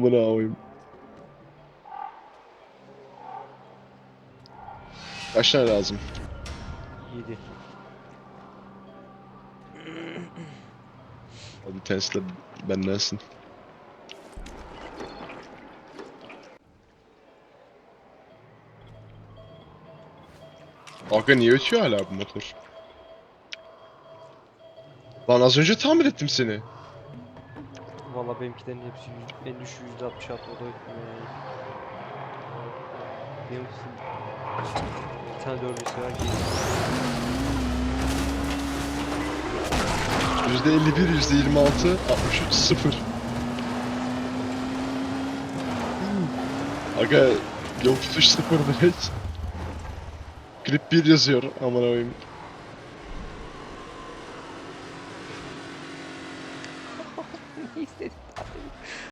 Amına koyayım. Kaç tane lazım? 7. Bir tanesi de bendensin. Aga niye ötüyor hala bu motor? Lan az önce tamir ettim seni. Valla benimkilerin hepsi yüz- en düşüğü 166 o da ötmüyor yani. Benim bir tane dördüncüsü var ki %51, %26, 63, 0. Aga yol tutuş 0 direkt. Grip 1 yazıyor aman koyayım. istedim.